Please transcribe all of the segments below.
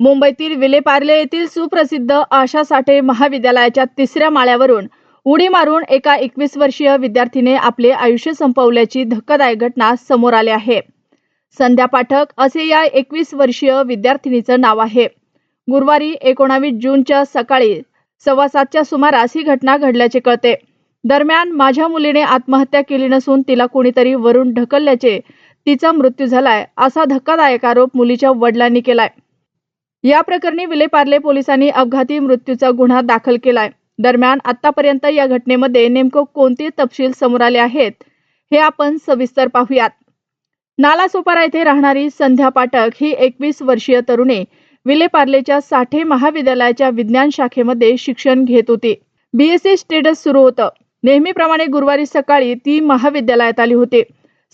मुंबईतील विलेपार्ले येथील सुप्रसिद्ध आशा साठे महाविद्यालयाच्या तिसऱ्या माळ्यावरून उडी मारून एका एकवीस वर्षीय विद्यार्थीने आपले आयुष्य संपवल्याची धक्कादायक घटना समोर आली आहे. संध्या पाठक असे या एकवीस वर्षीय विद्यार्थिनीचं नाव आहे. गुरुवारी एकोणावीस जूनच्या सकाळी सव्वा सातच्या सुमारास ही घटना घडल्याचे कळते. दरम्यान माझ्या मुलीने आत्महत्या केली नसून तिला कोणीतरी वरून ढकलल्याचे तिचा मृत्यू झालाय असा धक्कादायक आरोप मुलीच्या वडिलांनी केलाय. या प्रकरणी विलेपार्ले पोलिसांनी अपघाती मृत्यूचा गुन्हा दाखल केलाय. दरम्यान आतापर्यंत या घटनेमध्ये नेमकं कोणते तपशील समोर आले आहेत हे आपण सविस्तर पाहूयात. नालासोपारा येथे राहणारी संध्या पाठक ही एकवीस वर्षीय तरुणी विलेपार्लेच्या साठे महाविद्यालयाच्या विज्ञान शाखेमध्ये शिक्षण घेत होती. बीएससी स्टेटस सुरू होतं. नेहमीप्रमाणे गुरुवारी सकाळी ती महाविद्यालयात आली होती.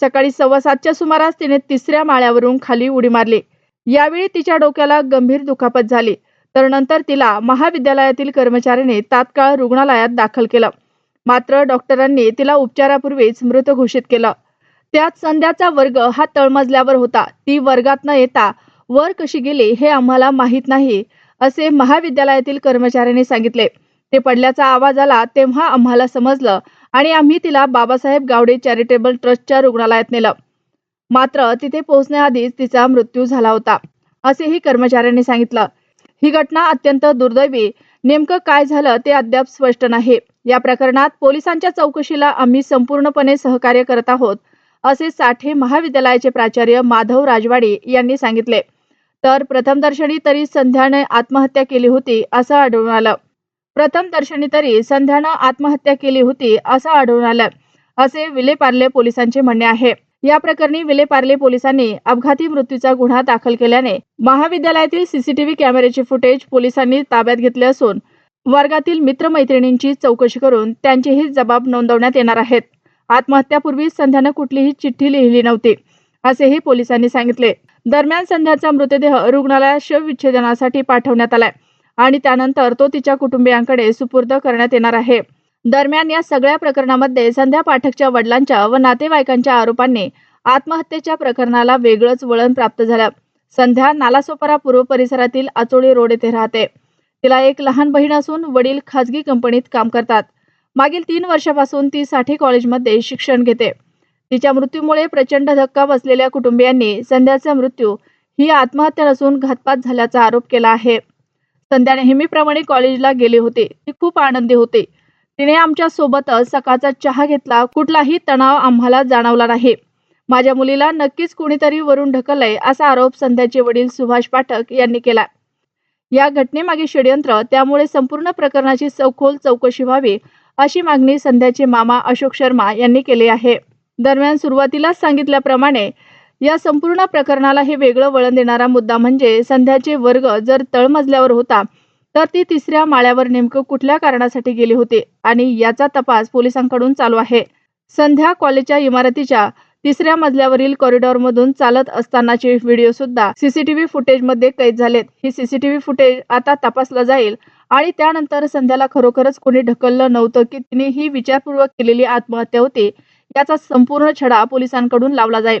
सकाळी सव्वा सातच्या सुमारास तिने तिसऱ्या माळ्यावरून खाली उडी मारली. यावेळी तिच्या डोक्याला गंभीर दुखापत झाली. तर नंतर तिला महाविद्यालयातील कर्मचाऱ्याने तात्काळ रुग्णालयात दाखल केलं. मात्र डॉक्टरांनी तिला उपचारापूर्वीच मृत घोषित केलं. त्यात संध्याचा वर्ग हा तळमजल्यावर होता. ती वर्गात न येता वर कशी गेली हे आम्हाला माहीत नाही असे महाविद्यालयातील कर्मचाऱ्यांनी सांगितले. ते पडल्याचा आवाज आला तेव्हा आम्हाला समजलं आणि आम्ही तिला बाबासाहेब गावडे चॅरिटेबल ट्रस्टच्या रुग्णालयात नेलं. मात्र तिथे पोहोचण्याआधीच तिचा मृत्यू झाला होता असेही कर्मचाऱ्यांनी सांगितलं. ही घटना अत्यंत दुर्दैवी नेमकं काय झालं ते अद्याप स्पष्ट नाही. या प्रकरणात पोलिसांच्या चौकशीला आम्ही संपूर्णपणे सहकार्य करत आहोत असे साठे महाविद्यालयाचे प्राचार्य माधव राजवाडी यांनी सांगितले. तर प्रथमदर्शनी तरी संध्याने आत्महत्या केली होती असं आढळून आलं. प्रथम दर्शनी तरी संध्यानं आत्महत्या केली होती असं आढळून आलं असे विलेपार्ले पोलिसांचे म्हणणे आहे. या प्रकरणी विलेपार्ले पोलिसांनी अपघाती मृत्यूचा गुन्हा दाखल केल्याने महाविद्यालयातील सीसीटीव्ही कॅमेऱ्याचे फुटेज पोलिसांनी ताब्यात घेतले असून वर्गातील मित्रमैत्रिणींची चौकशी करून त्यांचेही जबाब नोंदवण्यात येणार आहेत. आत्महत्यापूर्वी संध्यानं कुठलीही चिठ्ठी लिहिली नव्हती असेही पोलिसांनी सांगितले. दरम्यान संध्याचा मृतदेह रुग्णालयात शवविच्छेदनासाठी पाठवण्यात आलाय आणि त्यानंतर तो तिच्या कुटुंबियांकडे सुपूर्द करण्यात येणार आहे. दरम्यान या सगळ्या प्रकरणामध्ये संध्या पाठकच्या वडिलांच्या व नातेवाईकांच्या आरोपांनी आत्महत्येच्या प्रकरणाला वेगळंच वळण प्राप्त झालं. संध्या नालासोपारा पूर्व परिसरातील आचोळी रोड येथे राहते. तिला एक लहान बहीण असून वडील खाजगी कंपनीत काम करतात. मागील तीन वर्षापासून ती साठे कॉलेजमध्ये शिक्षण घेते. तिच्या मृत्यूमुळे प्रचंड धक्का बसलेल्या कुटुंबियांनी संध्याचा मृत्यू ही आत्महत्या नसून घातपात झाल्याचा आरोप केला आहे. संध्या नेहमीप्रमाणे कॉलेजला गेली होती. ती खूप आनंदी होती. तिने आमच्या सोबतच सकाळचा चहा घेतला. कुठलाही तणाव आम्हाला जाणवला नाही. माझ्या मुलीला नक्कीच कुणीतरी वरून ढकललंय असा आरोप संध्याचे वडील सुभाष पाठक यांनी केला. या घटनेमागे षडयंत्र त्यामुळे संपूर्ण प्रकरणाची सखोल चौकशी व्हावी अशी मागणी संध्याचे मामा अशोक शर्मा यांनी केली आहे. दरम्यान सुरुवातीलाच सांगितल्याप्रमाणे या संपूर्ण प्रकरणाला हे वेगळं वळण देणारा मुद्दा म्हणजे संध्याचे वर्ग जर तळमजल्यावर होता तर ती तिसऱ्या माळ्यावर नेमकं कुठल्या कारणासाठी गेली होती आणि याचा तपास पोलिसांकडून चालू आहे. संध्या कॉलेजच्या इमारतीच्या तिसऱ्या मजल्यावरील कॉरिडॉरमधून चालत असतानाचे व्हिडिओ सुद्धा सीसीटीव्ही फुटेजमध्ये कैद झालेत. ही सीसीटीव्ही फुटेज आता तपासलं जाईल आणि त्यानंतर संध्याला खरोखरच कोणी ढकललं नव्हतं की तिने ही विचारपूर्वक केलेली आत्महत्या होती याचा संपूर्ण छडा पोलिसांकडून लावला जाईल.